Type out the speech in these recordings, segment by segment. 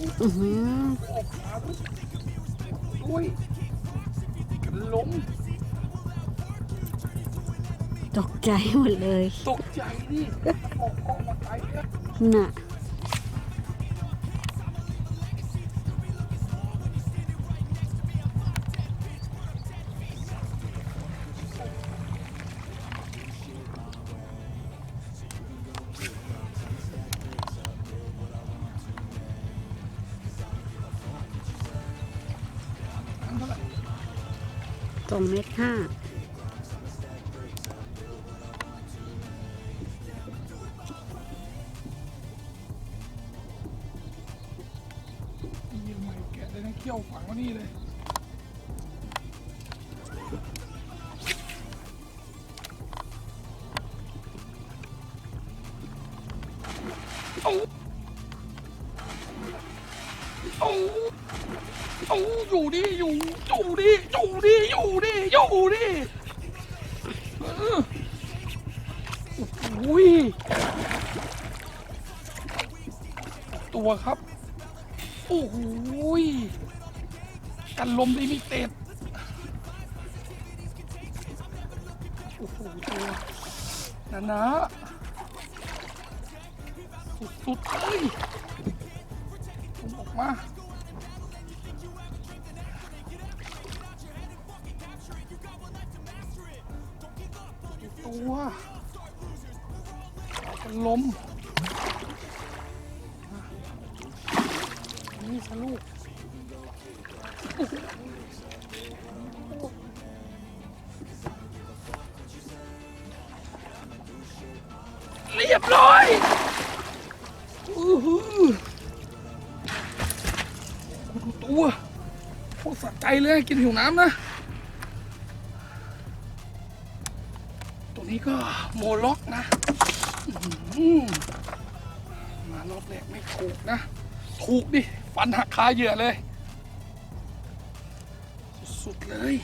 Now they looking อุ้ยกันล้มตกใจหมดเลย ตกใจดิออกกล้องมาไกลแล้วน่ะ สองเมตรห้ายิงใหม่แกะเลยนะเขี้ยวฝังไว้นี่เลย อยู่ดิอยู่ดิอยู่ดิอยู่ดิออโอ้ยตัวครับ โอ้โหกันลมลิมิเต็ดโอ้โหตัวนะนะสุดๆเลยผมออกมา ตัวกันลมนี่สลูกเรียบร้อยอื้หูตัวพวกสะใจเลยกินหิวน้ำนะ นี้ก็โมล็อกนะมารอบแรกไม่ถูกนะ ถูกดิ ฟันหักคาเหยื่อเลย สุดๆเลย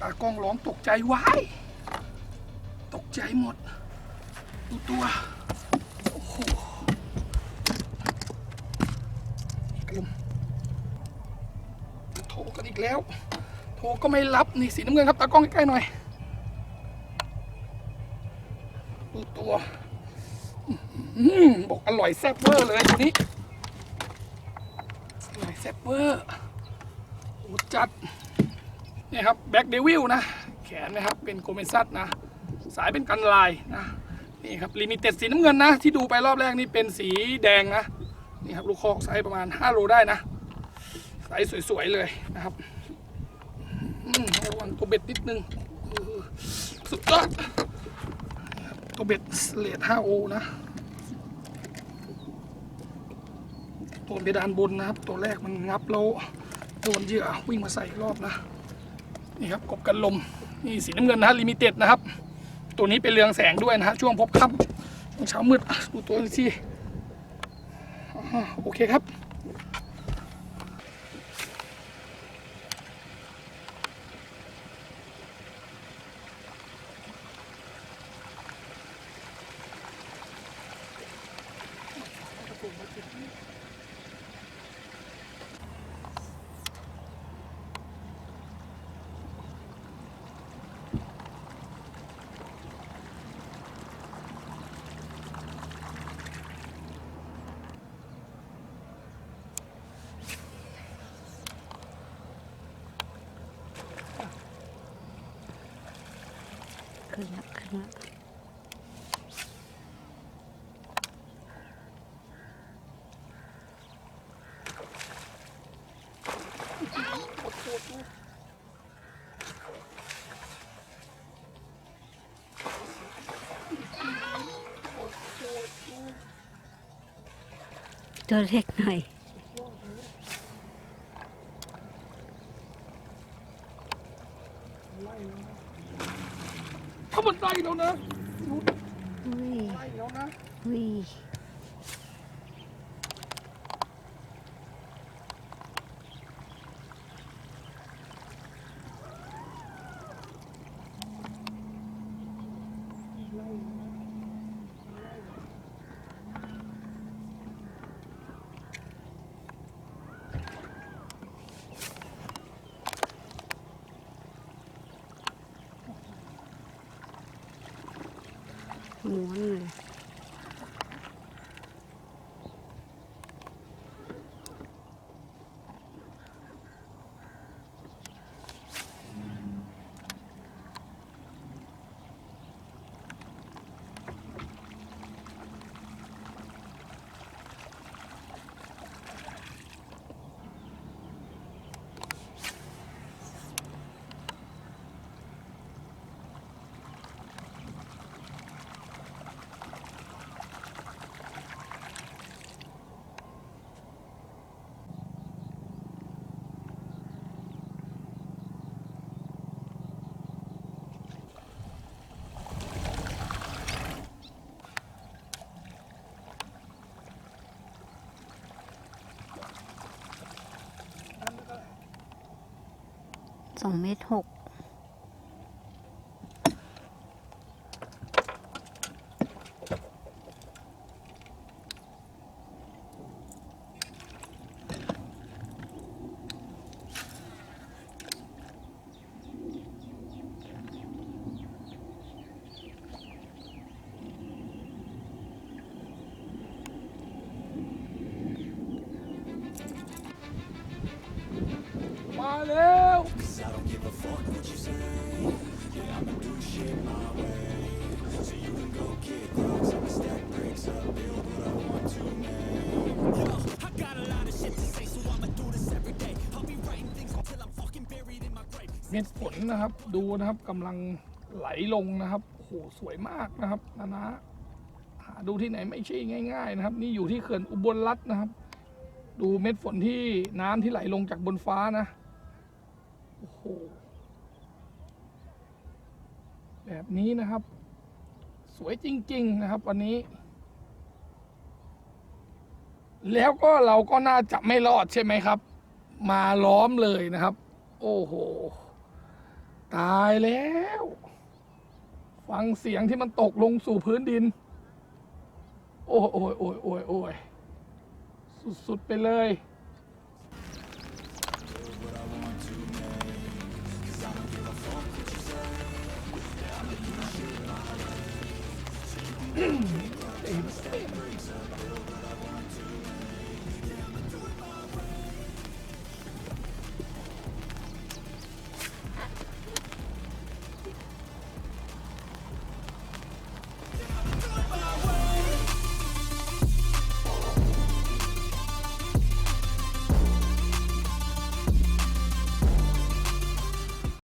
ตากล้องร้องตกใจว้ายตกใจหมด ดูตัว โอ้โหกลุ่มโทรกันอีกแล้ว โทรก็ไม่รับนี่สีน้ำเงินครับตากล้องใกล้ๆหน่อยดูตัวอบอกอร่อยแซ่บเวอร์เลยตัวนี้อร่อยแซ่บเวอร์โอ้จัดนี่ครับแบ็กเดวิลนะ แขนนะครับเป็นโกเมซัสนะ สายเป็นกันลายนะนี่ครับลิมิเต็ดสีน้ำเงินนะ ที่ดูไปรอบแรกนี่เป็นสีแดงนะ นี่ครับลูกคอกไซส์ประมาณ 5 โลได้นะไซส์สวย ๆ เลยนะครับ ระวังตัวเบ็ดนิดนึง สุดยอดตัวเบ็ดเลด 5O นะ ตัวเพดานบนนะครับ ตัวแรกมันงับแล้วโดนเหยื่อวิ่งมาใส่รอบนะ นี่ครับกบกันลม นี่สีน้ำเงินนะลิมิเต็ดนะครับ ตัวนี้เป็นเรืองแสงด้วยนะฮะช่วงพบค่ำช่วงเช้ามืดดูตัวอีกทีอ่าโอเคครับ ขึ้นละขึ้นละโตัวเล็กหน่อยเขามันไล่แล้วนะ อุ้ยไล่แล้วนะ อุ้ย ม้วนเลย สองเมตรหกมาแล้ว เม็ดฝนนะครับดูนะครับกำลังไหลลงนะครับโอ้โหสวยมากนะครับนะนะหาดูที่ไหนไม่ใช่ง่าย ๆ นะครับ นี่อยู่ที่เขื่อนอุบลรัตน์นะครับ ดูเม็ดฝนที่น้ำที่ไหลลงจากบนฟ้านะโอ้โห แบบนี้นะครับ สวยจริง ๆ นะครับ วันนี้ แล้วก็เราก็น่าจะไม่รอดใช่ไหมครับ มาล้อมเลยนะครับ โอ้โห ตายแล้ว ฟังเสียงที่มันตกลงสู่พื้นดิน โอ้ยโอ้ยโอ้ยโอ้ยโอ้ยสุด ๆ ไปเลย Mm-hmm.